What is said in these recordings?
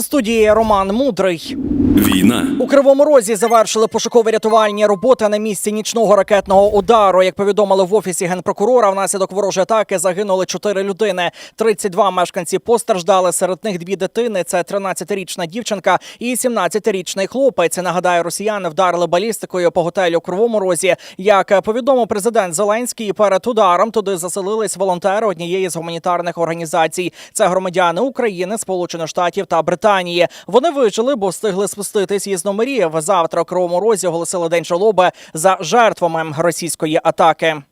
У студії Роман Мудрий. Війна. У Кривому Розі завершили пошукові рятувальні роботи на місці нічного ракетного удару. Як повідомили в офісі генпрокурора, внаслідок ворожої атаки загинули чотири людини. 32 мешканці постраждали. Серед них дві дитини. Це 13-річна дівчинка і 17-річний хлопець. Нагадаю, росіяни вдарили балістикою по готелю у Кривому Розі. Як повідомив президент Зеленський, перед ударом туди заселились волонтери однієї з гуманітарних організацій. Це громадяни України, Сполучених Штатів та Британії. Вони вижили, бо встигли спуститись із номерів. Завтра у Розі оголосили день жалоби за жертвами російської атаки.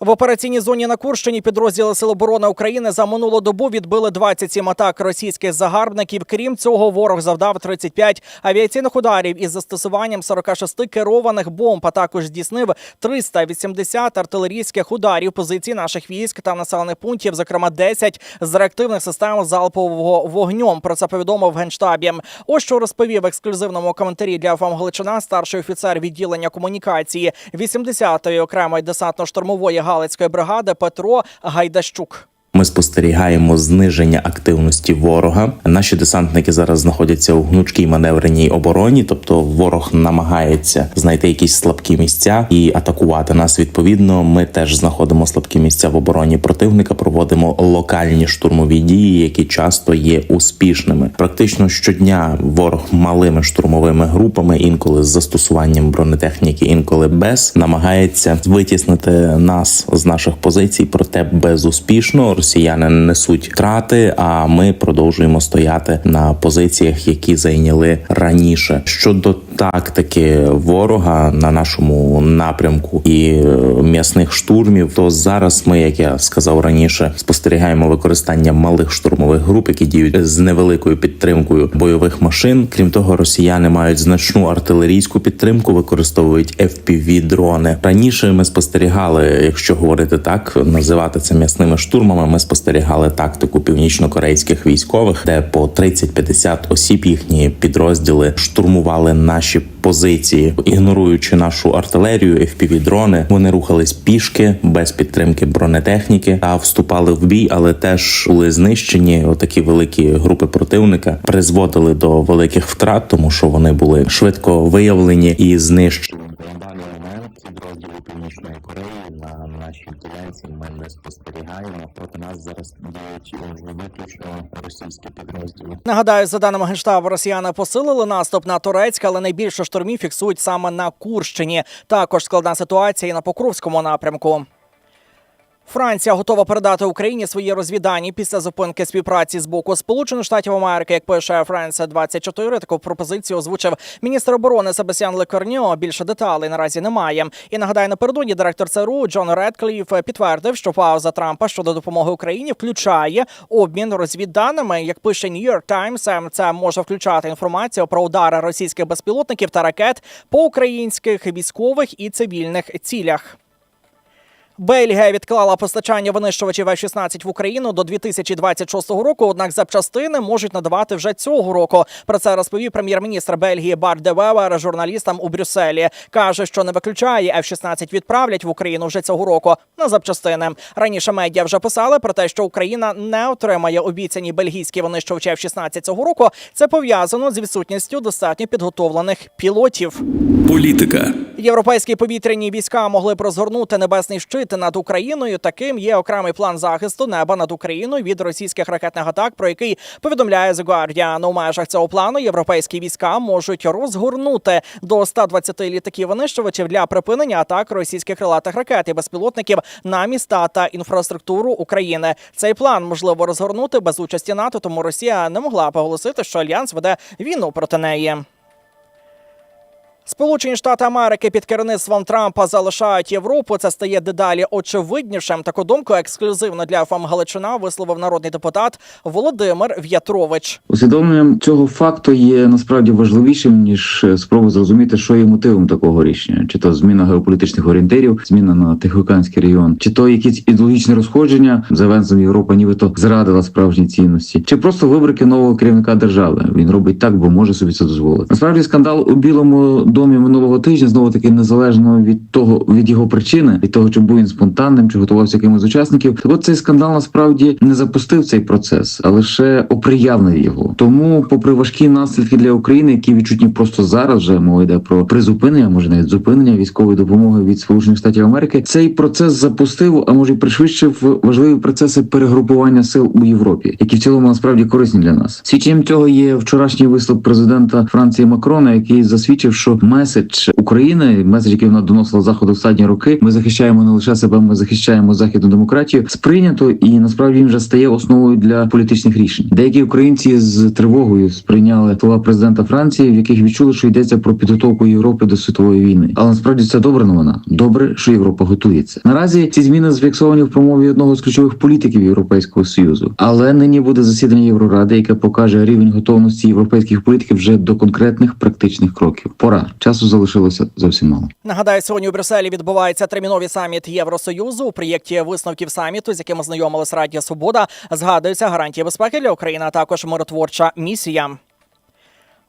В операційній зоні на Курщині підрозділи Сил оборони України за минулу добу відбили 27 атак російських загарбників. Крім цього, ворог завдав 35 авіаційних ударів із застосуванням 46 керованих бомб. А також здійснив 380 артилерійських ударів позицій наших військ та населених пунктів, зокрема 10 з реактивних систем залпового вогню. Про це повідомив генштабі. Ось що розповів в ексклюзивному коментарі для ФАМ Галичина старший офіцер відділення комунікації 80-ї окремої десантно-штурмової Галицької бригади Петро Гайдащук. Ми спостерігаємо зниження активності ворога. Наші десантники зараз знаходяться у гнучкій маневреній обороні, тобто ворог намагається знайти якісь слабкі місця і атакувати нас. Відповідно, ми теж знаходимо слабкі місця в обороні противника. Проводимо локальні штурмові дії, які часто є успішними. Практично щодня ворог малими штурмовими групами, інколи з застосуванням бронетехніки, інколи без, намагається витіснити нас з наших позицій, проте безуспішно. Росіяни несуть втрати, а ми продовжуємо стояти на позиціях, які зайняли раніше. Щодо тактики ворога на нашому напрямку і е, м'ясних штурмів, то зараз ми, як я сказав раніше, спостерігаємо використання малих штурмових груп, які діють з невеликою підтримкою бойових машин. Крім того, росіяни мають значну артилерійську підтримку, використовують fpv дрони. Раніше ми спостерігали, якщо говорити так, називати це м'ясними штурмами. Ми спостерігали тактику північно-корейських військових, де по 30-50 осіб їхні підрозділи штурмували наші позиції, ігноруючи нашу артилерію, fpv дрони. Вони рухались пішки без підтримки бронетехніки та вступали в бій, але теж були знищені. Отакі великі групи противника призводили до великих втрат, тому що вони були швидко виявлені і знищені. Північної Кореї на нашій ділянці ми не спостерігаємо. Проти нас зараз діють виключно російські підрозділи. Нагадаю, за даними генштабу, росіяни посилили наступ на Турецьк, але найбільше штурмів фіксують саме на Курщині. Також складна ситуація і на Покровському напрямку. Франція готова передати Україні свої розвідані після зупинки співпраці з боку Сполучених Штатів Америки. Як пише Франція 24 таку пропозицію озвучив міністр оборони Себастьян Лекорньо. Більше деталей наразі немає. І нагадаю, напередодні директор ЦРУ Джон Редкліф підтвердив, що пауза Трампа щодо допомоги Україні включає обмін розвідданими. Як пише New York Times, це може включати інформацію про удари російських безпілотників та ракет по українських військових і цивільних цілях. Бельгія відклала постачання винищувачів F-16 в Україну до 2026 року. Однак запчастини можуть надавати вже цього року. Про це розповів прем'єр-міністр Бельгії Бар де Вевер журналістам у Брюсселі. каже, що не виключає F-16 відправлять в Україну вже цього року на запчастини. Раніше медіа вже писали про те, що Україна не отримає обіцяні бельгійські винищувачі F-16 цього року. Це пов'язано з відсутністю достатньо підготовлених пілотів. Політика. Європейські повітряні війська могли б розгорнути небесний щит над Україною. Таким є окремий план захисту неба над Україною від російських ракетних атак, про який повідомляє The Guardian. У межах цього плану європейські війська можуть розгорнути до 120 літаків винищувачів для припинення атак російських крилатих ракет і безпілотників на міста та інфраструктуру України. Цей план можливо розгорнути без участі НАТО, тому Росія не могла б оголосити, що альянс веде війну проти неї. Сполучені Штати Америки під керівництвом Трампа залишають Європу. Це стає дедалі очевиднішим. Таку думку ексклюзивно для ФАМ Галичина висловив народний депутат Володимир В'ятрович. Усвідомленням цього факту є насправді важливішим ніж е, спроба зрозуміти, що є мотивом такого рішення, чи то зміна геополітичних орієнтирів, зміна на Тихоокеанський регіон, чи то якісь ідеологічні розходження за Венсом Європа, нібито зрадила справжні цінності, чи просто вибрики нового керівника держави. Він робить так, бо може собі це дозволити. Насправді скандал у Білому домі минулого тижня, знову таки незалежно від того від його причини, від того, чи був він спонтанним, чи готувався якимось учасників. От цей скандал насправді не запустив цей процес, а лише оприявнив його. Тому, попри важкі наслідки для України, які відчутні просто зараз, вже мова йде про призупинення, може навіть зупинення військової допомоги від Сполучених Штатів Америки. Цей процес запустив, а може й пришвидшив важливі процеси перегрупування сил у Європі, які в цілому насправді корисні для нас. Свідченням цього є вчорашній виступ президента Франції Макрона, який засвідчив, що меседж України, меседж, який вона доносила заходу останні роки, ми захищаємо не лише себе, ми захищаємо західну демократію. Сприйнято і насправді він вже стає основою для політичних рішень. Деякі українці з тривогою сприйняли слова президента Франції, в яких відчули, що йдеться про підготовку Європи до світової війни. Але насправді це добра новина. Добре, що Європа готується. Наразі ці зміни зафіксовані в промові одного з ключових політиків Європейського союзу. Але нині буде засідання Євроради, яке покаже рівень готовності європейських політиків вже до конкретних практичних кроків. Пора часу залишилося зовсім мало. Нагадаю, сьогодні у Брюсселі відбувається терміновий саміт Євросоюзу. У проєкті висновків саміту, з яким ознайомилась Радія Свобода, згадуються гарантії безпеки для України, а також миротворча місія.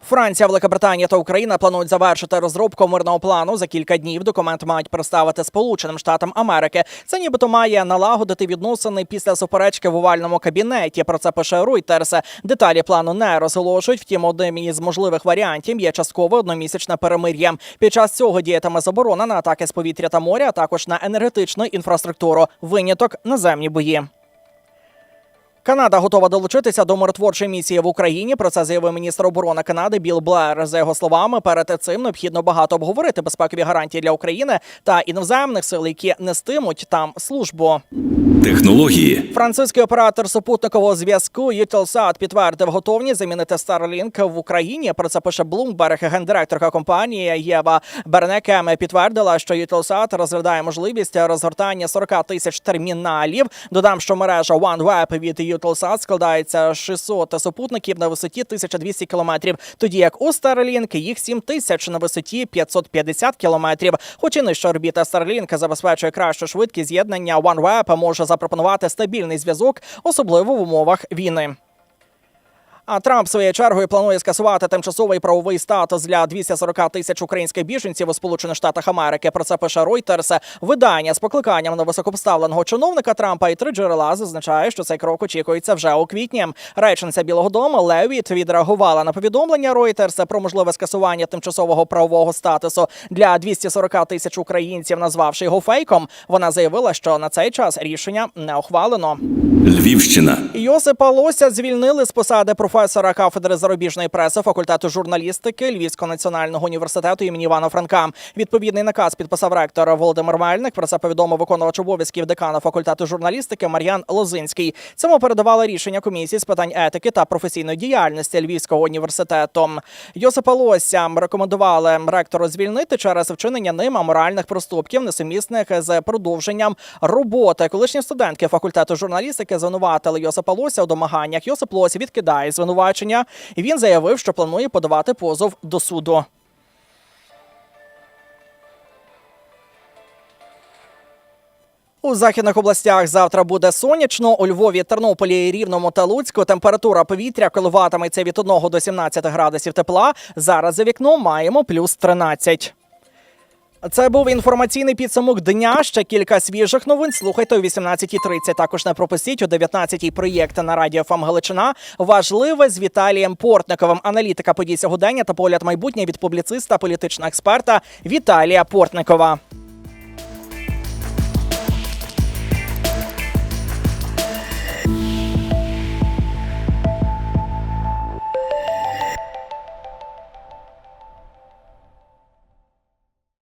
Франція, Великобританія та Україна планують завершити розробку мирного плану за кілька днів. Документ мають представити Сполученим Штатам Америки. Це нібито має налагодити відносини після суперечки в овальному кабінеті. Про це пише Reuters. Деталі плану не розголошують. Втім, одним із можливих варіантів є часткове одномісячне перемир'я. Під час цього діятиме заборона на атаки з повітря та моря, а також на енергетичну інфраструктуру. Виняток наземні бої. Канада готова долучитися до миротворчої місії в Україні. Про це заявив міністр оборони Канади Біл Блер. За його словами, перед цим необхідно багато обговорити безпекові гарантії для України та іноземних сил, які нестимуть там службу. Технології. Французький оператор супутникового зв'язку Eutelsat підтвердив готовність замінити Starlink в Україні. Про це пише Bloomberg. Гендиректорка компанії Єва Бернекем підтвердила, що Eutelsat розглядає можливість розгортання 40 тисяч терміналів. Додам, що мережа OneWeb від Eutelsat складається з 600 супутників на висоті 1200 кілометрів, тоді як у Starlink їх 7 тисяч на висоті 550 кілометрів. Хоч і нижча орбіта Starlink забезпечує кращу швидкість з'єднання, OneWeb може запропонувати стабільний зв'язок, особливо в умовах війни. А Трамп своєю чергою планує скасувати тимчасовий правовий статус для 240 тисяч українських біженців у Сполучених Штатах Америки. Про це пише Reuters. Видання з покликанням на високопоставленого чиновника Трампа і три джерела зазначає, що цей крок очікується вже у квітні. Речниця Білого Дому Левіт відреагувала на повідомлення Reuters про можливе скасування тимчасового правового статусу для 240 тисяч українців, назвавши його фейком. Вона заявила, що на цей час рішення не ухвалено. Львівщина. Йосипа Лося звільнили з посади професора кафедри зарубіжної преси факультету журналістики Львівського національного університету імені Івана Франка. Відповідний наказ підписав ректор Володимир Мельник. Про це повідомив виконувач обов'язків декана факультету журналістики Мар'ян Лозинський. Цьому передавали рішення комісії з питань етики та професійної діяльності Львівського університету. Йосипа Лося рекомендували ректору звільнити через вчинення ним аморальних проступків, несумісних з продовженням роботи. Колишні студентки факультету журналістики звинуватили Йосипа Лося у домаганнях. Йосип Лось відкидає звинувачення. І він заявив, що планує подавати позов до суду. У західних областях завтра буде сонячно. У Львові, Тернополі, Рівному та Луцьку температура повітря коливатиметься від 1 до 17 градусів тепла. Зараз за вікном маємо плюс 13. Це був інформаційний підсумок дня. Ще кілька свіжих новин. Слухайте о 18.30. Також не пропустіть о 19.00 проєкт на радіо ФАМ Галичина. Важливе з Віталієм Портниковим. Аналітика подій сьогодення та погляд майбутнє від публіциста, політичного експерта Віталія Портникова.